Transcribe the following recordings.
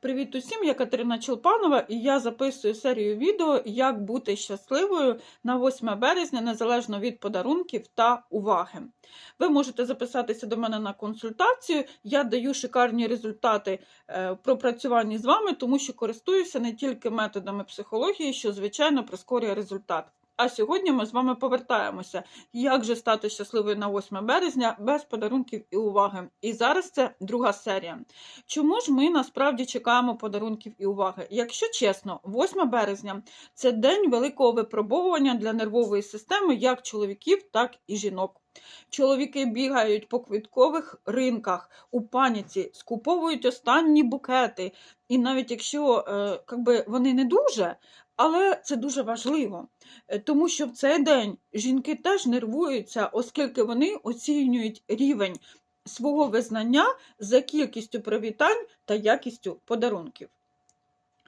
Привіт усім, я Катерина Челпанова, і я записую серію відео, як бути щасливою на 8 березня, незалежно від подарунків та уваги. Ви можете записатися до мене на консультацію. Я даю шикарні результати е, в з вами, тому що користуюся не тільки методами психології, що звичайно прискорює результат. А сьогодні ми з вами повертаємося, як же стати щасливою на 8 березня без подарунків і уваги. І зараз це друга серія. Чому ж ми насправді чекаємо подарунків і уваги? Якщо чесно, 8 березня це день великого випробовування для нервової системи як чоловіків, так і жінок. Чоловіки бігають по квіткових ринках у паніці, скуповують останні букети. І навіть якщо е, якби вони не дуже, але це дуже важливо, Е, тому що в цей день жінки теж нервуються, оскільки вони оцінюють рівень свого визнання за кількістю привітань та якістю подарунків.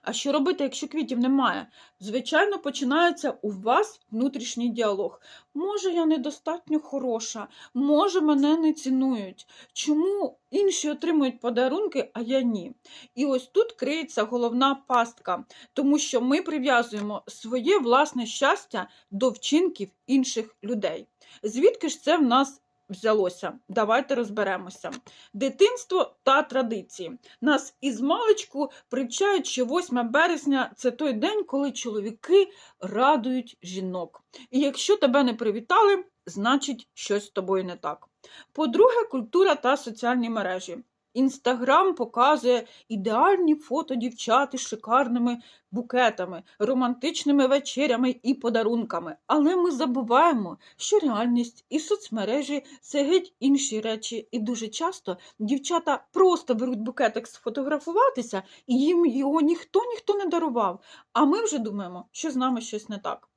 А що робити, якщо квітів немає? Звичайно, починається у вас внутрішній діалог. Може, я недостатньо хороша, може, мене не цінують. Чому інші отримують подарунки, а я ні? І ось тут криється головна пастка, тому що ми прив'язуємо своє власне щастя до вчинків інших людей. Звідки ж це в нас взялося? Давайте розберемося. Дитинство та традиції. Нас із маличку привчають, що 8 березня це той день, коли чоловіки радують жінок. І якщо тебе не привітали, значить щось з тобою не так. По-друге, культура та соціальні мережі. Інстаграм показує ідеальні фото дівчат із шикарними букетами, романтичними вечерями і подарунками. Але ми забуваємо, що реальність і соцмережі це геть інші речі, і дуже часто дівчата просто беруть букетик сфотографуватися, і їм його ніхто ніхто не дарував. А ми вже думаємо, що з нами щось не так.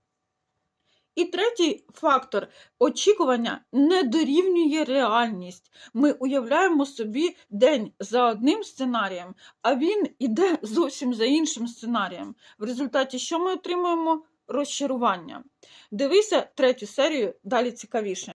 І третій фактор очікування не дорівнює реальність. Ми уявляємо собі день за одним сценарієм, а він іде зовсім за іншим сценарієм. В результаті що ми отримуємо? Розчарування. Дивися третю серію, далі цікавіше.